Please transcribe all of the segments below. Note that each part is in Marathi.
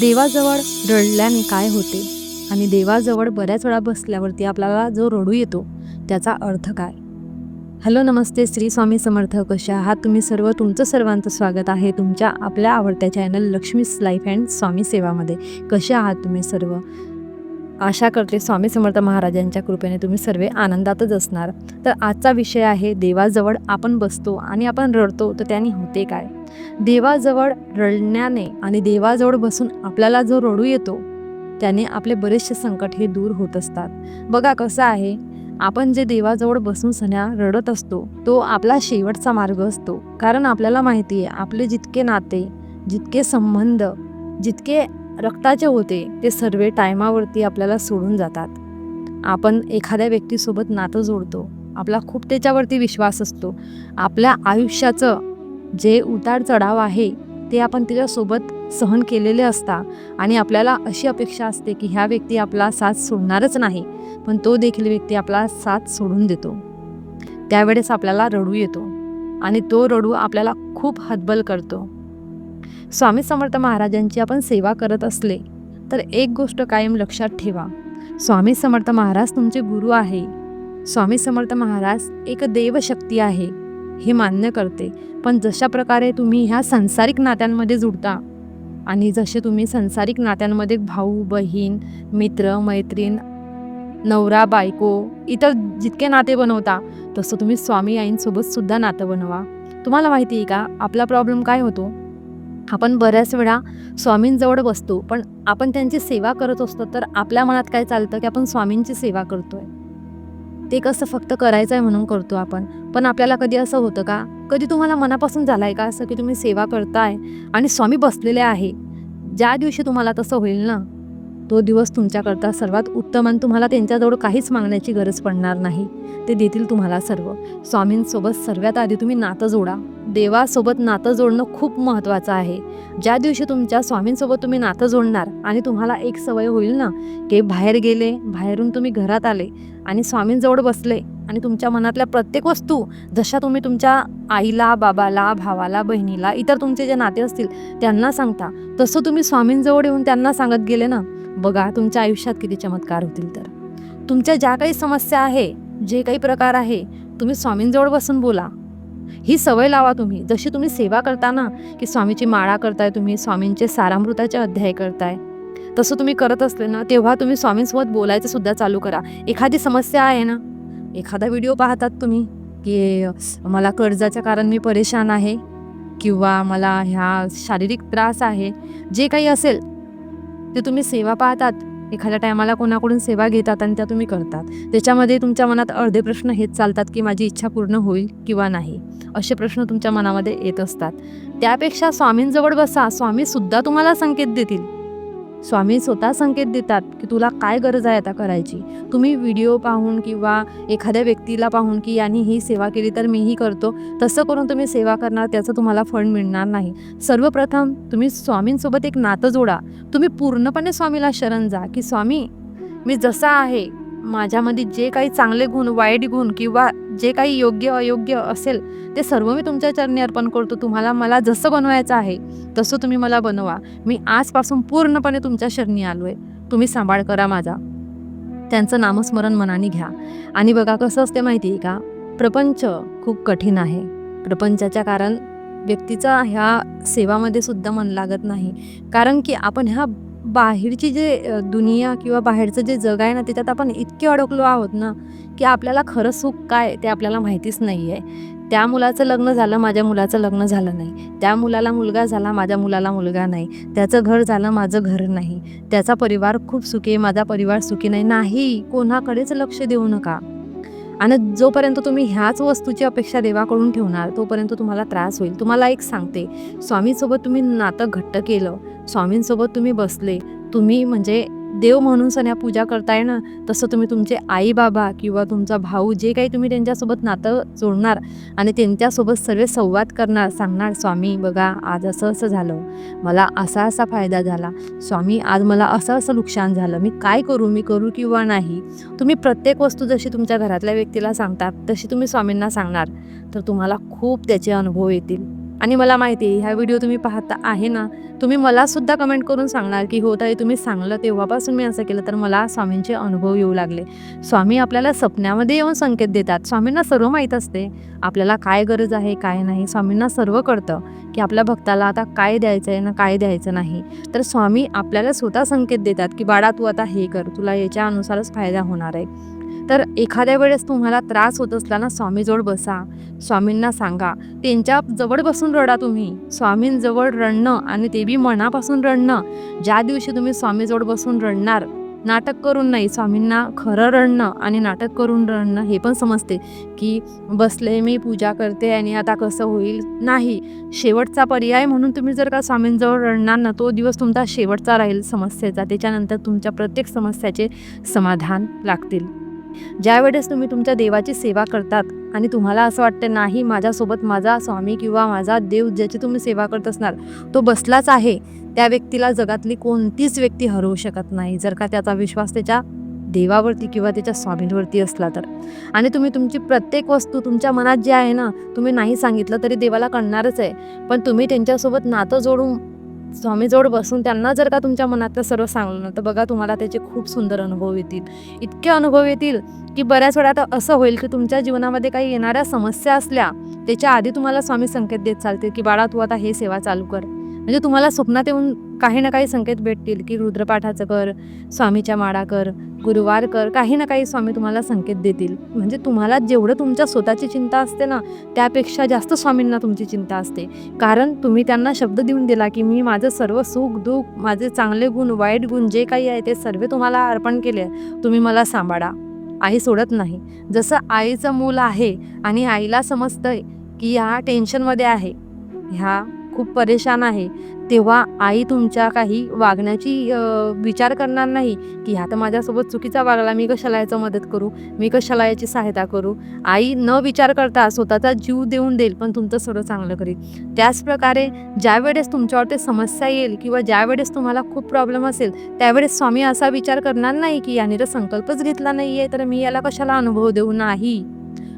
देवाजवळ रडल्याने काय होते? आणि देवाजवळ बऱ्याच वेळा बसल्यावरती आपल्याला जो रडू येतो त्याचा अर्थ काय? हॅलो नमस्ते श्री स्वामी समर्थ कशा आहात तुम्ही सर्व? तुमचं सर्वांचं स्वागत आहे तुमच्या आपल्या आवडत्या channel Lakshmi's life and Swami सेवामध्ये. कसे आहात तुम्ही सर्व? आशा करते स्वामी समर्थ महाराजांच्या कृपेने तुम्ही सर्व आनंदातच असणार. तर आजचा विषय आहे देवाजवळ आपण बसतो आणि आपण रडतो तर त्याने होते काय? देवाजवळ रडण्याने आणि देवाजवळ बसून आपल्याला जो रडू येतो त्याने आपले बरेचसे संकट हे दूर होत असतात. बघा कसं आहे आपण जे देवाजवळ बसून सण्या रडत असतो तो आपला शेवटचा मार्ग असतो. कारण आपल्याला माहिती आहे आपले जितके नाते जितके संबंध जितके रक्ताचे होते ते सर्व टायमावरती आपल्याला सोडून जातात. आपण एखाद्या व्यक्तीसोबत नातं जोडतो. आपला खूप त्याच्यावरती विश्वास असतो. आपल्या आयुष्याचं जे उतार चढाव आहे ते आपण त्याच्यासोबत सहन केलेले असता आणि आपल्याला अशी अपेक्षा असते की ह्या व्यक्ती आपला साथ सोडणारच नाही पण तो देखील व्यक्ती आपला साथ सोडून देतो. त्यावेळेस आपल्याला रडू येतो आणि तो रडू आपल्याला खूप हतबल करतो. स्वामी समर्थ महाराजांची आपण सेवा करत असले तर एक गोष्ट कायम लक्षात ठेवा. स्वामी समर्थ महाराज तुमचे गुरु आहे. स्वामी समर्थ महाराज एक देवशक्ती आहे हे मान्य करते. पण जशा प्रकारे तुम्ही ह्या सांसारिक नात्यांमध्ये जुडता आणि जसे तुम्ही सांसारिक नात्यांमध्ये भाऊ बहीण मित्र मैत्रीण नवरा बायको इतर जितके नाते बनवता तसं तुम्ही स्वामी आईंसोबत सुद्धा नातं बनवा. तुम्हाला माहिती आहे का आपला प्रॉब्लेम काय होतो? आपण बऱ्याच वेळा स्वामींजवळ बसतो पण आपण त्यांची सेवा करत असतो तर आपल्या मनात काय चालतं की आपण स्वामींची सेवा करतोय. ते कसं फक्त करायचं आहे म्हणून करतो आपण. पण आपल्याला कधी असं होतं का? कधी तुम्हाला मनापासून झालं आहे का असं की तुम्ही सेवा करताय आणि स्वामी बसलेले आहे? ज्या दिवशी तुम्हाला तसं होईल ना तो दिवस तुमच्याकरता सर्वात उत्तम आणि तुम्हाला त्यांच्याजवळ काहीच मागण्याची गरज पडणार नाही. ते देतील तुम्हाला सर्व. स्वामींसोबत सर्वात आधी तुम्ही नातं जोडा. देवासोबत नातं जोडणं खूप महत्त्वाचं आहे. ज्या दिवशी तुमच्या स्वामींसोबत तुम्ही नातं जोडणार आणि तुम्हाला एक सवय होईल ना की बाहेर गेले बाहेरून तुम्ही घरात आले आणि स्वामींजवळ बसले आणि तुमच्या मनातल्या प्रत्येक वस्तू जशा तुम्ही तुमच्या आईला बाबाला भावाला बहिणीला इतर तुमचे जे नाते असतील त्यांना सांगता तसं तुम्ही स्वामींजवळ येऊन त्यांना सांगत गेले ना बघा तुमच्या आयुष्यात किती चमत्कार होतील तर. तुमच्या ज्या काही समस्या आहे जे काही प्रकार आहे तुम्ही स्वामींजवळ बसून बोला. ही सवय लावा तुम्ही. जशी तुम्ही सेवा करता ना की स्वामीची माळा करताय तुम्ही स्वामींचे सारामृताचे अध्याय करताय तसं तुम्ही करत असले ना तेव्हा तुम्ही स्वामींसोबत बोलायचं सुद्धा चालू करा. एखादी समस्या आहे ना एखादा व्हिडिओ पाहतात तुम्ही की मला कर्जाच्या कारण मी परेशान आहे किंवा मला ह्या शारीरिक त्रास आहे जे काही असेल ते तुम्ही सेवा पाहतात. एखाद्या टायमाला कोणाकडून सेवा घेतात आणि त्या तुम्ही करतात. त्याच्यामध्ये तुमच्या मनात अर्धे प्रश्न हेच चालतात की माझी इच्छा पूर्ण होईल किंवा नाही असे प्रश्न तुमच्या मनामध्ये येत असतात. त्यापेक्षा स्वामींजवळ बसा स्वामीसुद्धा तुम्हाला संकेत देतील. स्वामी स्वतः संकेत देतात की तुला काय गरज आहे आता करायची. तुम्ही व्हिडिओ पाहून किंवा एखाद्या व्यक्तीला पाहून की यांनी ही सेवा केली तर मीही करतो. तसं करून तुम्ही सेवा करणार त्याचं तुम्हाला फळ मिळणार नाही. सर्वप्रथम तुम्ही स्वामींसोबत एक नातं जोडा. तुम्ही पूर्णपणे स्वामीला शरण जा की स्वामी मी जसा आहे माझ्यामध्ये जे काही चांगले गुण वाईट गुण किंवा जे काही योग्य अयोग्य असेल ते सर्व मी तुमच्या चरणी अर्पण करतो. तुम्हाला मला जसं बनवायचं आहे तसं तुम्ही मला बनवा. मी आजपासून पूर्णपणे तुमच्या शरणी आलो आहे तुम्ही सांभाळ करा माझा. त्यांचं नामस्मरण मनाने घ्या. आणि बघा कसं असते माहिती आहे का? प्रपंच खूप कठीण आहे. प्रपंचाच्या कारण व्यक्तीचा ह्या सेवामध्ये सुद्धा मन लागत नाही. कारण की आपण ह्या बाहेरची जे दुनिया किंवा बाहेरचं जे जग आहे ना त्याच्यात आपण इतके अडकलो आहोत ना की आपल्याला खरं सुख काय ते आपल्याला माहितीच नाही आहे त्या मुलाचं लग्न झालं माझ्या मुलाचं लग्न झालं नाही. त्या मुलाला मुलगा झाला माझ्या मुलाला मुलगा नाही. त्याचं घर झालं माझं घर नाही. त्याचा परिवार खूप सुखी आहे माझा परिवार सुखी नाही. नाही कोणाकडेच लक्ष देऊ नका. आणि जोपर्यंत तुम्ही ह्याच वस्तूची अपेक्षा देवाकडून ठेवणार तोपर्यंत तुम्हाला त्रास होईल. तुम्हाला एक सांगते स्वामींसोबत तुम्ही नातं घट्ट केलं स्वामींसोबत तुम्ही बसले तुम्ही म्हणजे देव म्हणून सण्या पूजा करताय ना तसं तुम्ही तुमचे आई बाबा किंवा तुमचा भाऊ जे काही तुम्ही त्यांच्यासोबत नातं जोडणार आणि त्यांच्यासोबत सर्व संवाद करणार सांगणार स्वामी बघा आज असं असं झालं. मला असा असा फायदा झाला. स्वामी आज मला असं असं नुकसान झालं. मी काय करू? मी करू किंवा नाही? तुम्ही प्रत्येक वस्तू जशी तुमच्या घरातल्या व्यक्तीला सांगतात तशी तुम्ही स्वामींना सांगणार. तर तुम्हाला खूप त्याचे अनुभव येतील. आणि मला माहिती आहे ह्या व्हिडिओ तुम्ही पाहता आहे ना तुम्ही मलासुद्धा कमेंट करून सांगणार की हो ताई तुम्ही सांगलं तेव्हापासून मी असं केलं. तर मला स्वामींचे अनुभव येऊ लागले. स्वामी आपल्याला स्वप्नामध्ये येऊन संकेत देतात. स्वामींना सर्व माहीत असते. आपल्याला काय गरज आहे काय नाही स्वामींना सर्व कळतं की आपल्या भक्ताला आता काय द्यायचं आहे ना काय द्यायचं नाही. तर स्वामी आपल्याला स्वतः संकेत देतात की बाळा तू आता हे कर तुला याच्या अनुसारच फायदा होणार आहे. तर एखाद्या वेळेस तुम्हाला त्रास होत असला ना स्वामीजवळ बसा. स्वामींना सांगा त्यांच्या जवळ बसून रडा तुम्ही. स्वामींजवळ रडणं आणि ते बी मनापासून रडणं. ज्या दिवशी तुम्ही स्वामीजवळ बसून रडणार नाटक करून नाही स्वामींना खरं रडणं आणि नाटक करून रडणं हे पण समजते की बसले मी पूजा करते आणि आता कसं होईल? नाही. शेवटचा पर्याय म्हणून तुम्ही जर का स्वामींजवळ रडणार ना तो दिवस तुमचा शेवटचा राहील समस्येचा. त्याच्यानंतर तुमच्या प्रत्येक समस्याचे समाधान लागतील. ज्या वेळेस तुम्ही तुमच्या देवाची सेवा करतात आणि तुम्हाला असं वाटतं नाही माझ्यासोबत माझा स्वामी किंवा माझा देव ज्याची तुम्ही सेवा करत असणार तो बसलाच आहे. त्या व्यक्तीला जगातली कोणतीच व्यक्ती हरवू शकत नाही. जर का त्याचा विश्वास त्याच्या देवावरती किंवा त्याच्या स्वामींवरती असला तर. आणि तुम्ही तुमची प्रत्येक वस्तू तुमच्या मनात जे आहे ना तुम्ही नाही सांगितलं तरी देवाला कळणारच आहे. पण तुम्ही त्यांच्यासोबत नातं जोडून स्वामीजवळ बसून त्यांना जर का तुमच्या मनातलं सर्व सांगलं ना तर बघा तुम्हाला त्याचे खूप सुंदर अनुभव येतील. इतके अनुभव येतील की बऱ्याच वेळा तर असं होईल की तुमच्या जीवनामध्ये काही येणाऱ्या समस्या असल्या त्याच्या आधी तुम्हाला स्वामी संकेत देत चालतील की बाळा तू आता हे सेवा चालू कर. म्हणजे तुम्हाला स्वप्नात येऊन काही ना काही संकेत भेटतील की रुद्रपाठाचं कर स्वामीच्या माळा कर गुरुवार कर काही ना काही स्वामी तुम्हाला संकेत देतील. म्हणजे तुम्हाला जेवढं तुमच्या स्वतःची चिंता असते ना त्यापेक्षा जास्त स्वामींना तुमची चिंता असते. कारण तुम्ही त्यांना शब्द देऊन दिला की मी माझं सर्व सुख दुःख माझे चांगले गुण वाईट गुण जे काही आहे ते सर्व तुम्हाला अर्पण केले तुम्ही मला सांभाळा. आई सोडत नाही. जसं आईचं मूल आहे आणि आईला समजतंय की ह्या टेन्शनमध्ये आहे ह्या खूप परेशान आहे. तेव्हा आई तुमच्या काही वागण्याची विचार करणार नाही की ह्या तर माझ्यासोबत चुकीचा वागला मी कशाला याचं मदत करू? मी कशाला याची सहायता करू? आई न विचार करता स्वतःचा जीव देऊन देईल पण तुमचं सर्व चांगलं करील. त्याचप्रकारे ज्यावेळेस ज्या वेळेस तुमच्यावरती समस्या येईल किंवा ज्या वेळेस तुम्हाला खूप प्रॉब्लेम असेल त्यावेळेस स्वामी असा विचार करणार नाही की याने तर संकल्पच घेतला नाही आहे तर मी याला कशाला अनुभव देऊ? नाही.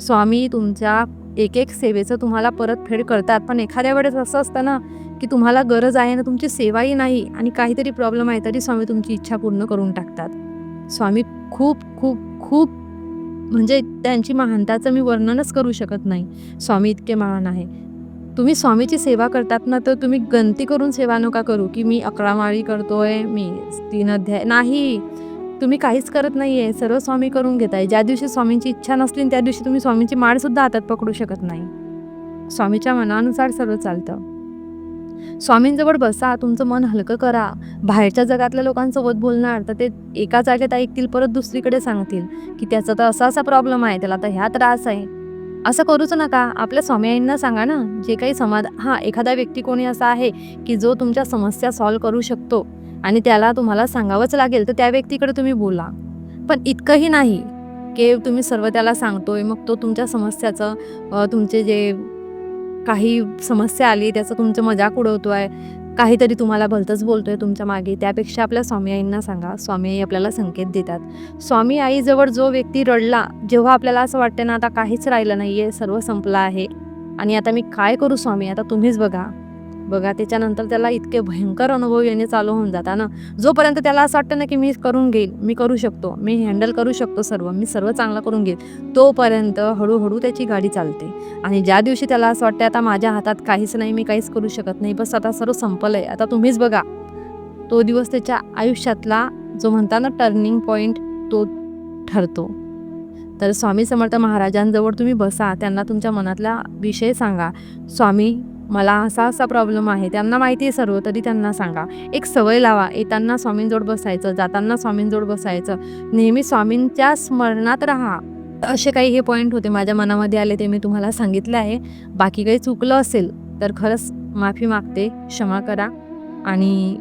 स्वामी तुमच्या एक एक सेवेचं तुम्हाला परतफेड करतात. पण एखाद्या वेळेस असं असतं ना की तुम्हाला गरज आहे ना तुमची सेवाही नाही आणि काहीतरी प्रॉब्लेम आहे तरी स्वामी तुमची इच्छा पूर्ण करून टाकतात. स्वामी खूप खूप खूप म्हणजे त्यांची महानताचं मी वर्णनच करू शकत नाही. स्वामी इतके महान आहे. तुम्ही स्वामीची सेवा करतात ना तर तुम्ही गंती करून सेवा नका करू की मी अकरा माळी करतोय मी तीन अध्याय नाही. तुम्ही काहीच करत नाही आहे सर्व स्वामी करून घेत आहे ज्या दिवशी स्वामींची इच्छा नसली त्या दिवशी तुम्ही स्वामींची माळसुद्धा हातात पकडू शकत नाही. स्वामीच्या मनानुसार सर्व चालतं. स्वामींजवळ बसा तुमचं मन हलकं करा. बाहेरच्या जगातल्या लोकांसोबत बोलणार तर ते एका जागेत ऐकतील परत दुसरीकडे सांगतील की त्याचा तर असा असा प्रॉब्लेम आहे त्याला तर ह्या त्रास आहे. असं करूच नका. आपल्या स्वामींना सांगा ना जे काही समाध हां एखादा व्यक्ती कोणी असा आहे की जो तुमच्या समस्या सॉल्व करू शकतो. आणि त्याला तुम्हाला सांगावंच लागेल तर त्या व्यक्तीकडे तुम्ही बोला. पण इतकंही नाही की तुम्ही सर्व त्याला सांगतोय मग तो तुमच्या समस्याचं तुमचे जे काही समस्या आली त्याचं तुमचं मजाक उडवतो आहे काहीतरी तुम्हाला भलतंच बोलतोय तुमच्या मागे त्यापेक्षा आपल्या स्वामी आईंना सांगा. स्वामी आई आपल्याला संकेत देतात. स्वामी आईजवळ जो व्यक्ती रडला जेव्हा आपल्याला असं वाटतं ना आता काहीच राहिलं नाही आहे सर्व संपलं आहे. आणि आता मी काय करू स्वामी? आता तुम्हीच बघा. बघा त्याच्यानंतर त्याला इतके भयंकर अनुभव येणे चालू होऊन जातात ना? जोपर्यंत त्याला असं वाटतं ना की मी करून घेईल मी करू शकतो मी हँडल करू शकतो सर्व मी सर्व चांगलं करून घेईल तोपर्यंत हळूहळू त्याची गाडी चालते. आणि ज्या दिवशी त्याला असं वाटतं आता माझ्या हातात काहीच नाही मी काहीच करू शकत नाही बस आता सर्व संपलं आहे आता तुम्हीच बघा तो दिवस त्याच्या आयुष्यातला जो म्हणता ना टर्निंग पॉईंट तो ठरतो. तर स्वामी समर्थ महाराजांजवळ तुम्ही बसा त्यांना तुमच्या मनातला विषय सांगा. स्वामी मला असा असा प्रॉब्लेम आहे. त्यांना माहिती आहे सर्व तरी त्यांना सांगा. एक सवय लावा. येताना स्वामींजवळ बसायचं जाताना स्वामींजवळ बसायचं. नेहमी स्वामींच्या स्मरणात राहा. असे काही हे पॉईंट होते माझ्या मनामध्ये आले ते मी तुम्हाला सांगितले आहे. बाकी काही चुकलं असेल तर खरंच माफी मागते क्षमा करा. आणि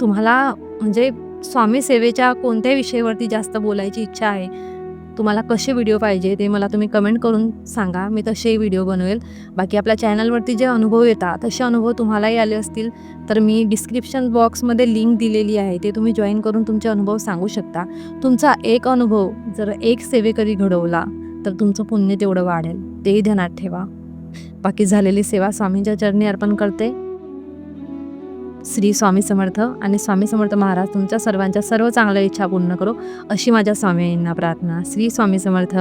तुम्हाला म्हणजे स्वामी सेवेच्या कोणत्या विषयावरती जास्त बोलायची इच्छा आहे तुम्हाला कसे व्हिडिओ पाहिजे ते मला तुम्ही कमेंट करून सांगा. मी तसेही व्हिडिओ बनवेल. बाकी आपल्या चॅनलवरती जे अनुभव येतात तसे अनुभव तुम्हालाही आले असतील तर मी डिस्क्रिप्शन बॉक्समध्ये लिंक दिलेली आहे. ते तुम्ही जॉईन करून तुमचे अनुभव सांगू शकता. तुमचा एक अनुभव जर एक सेवेकरी घडवला तर तुमचं पुण्य तेवढं वाढेल. तेही ध्यानात ठेवा. बाकी झालेली सेवा स्वामींच्या चरणी अर्पण करते. श्री स्वामी समर्थ आणि स्वामी समर्थ महाराज तुमच्या सर्वांच्या सर्व चांगल्या इच्छा पूर्ण करो अशी माझ्या स्वामींना प्रार्थना. श्री स्वामी समर्थ.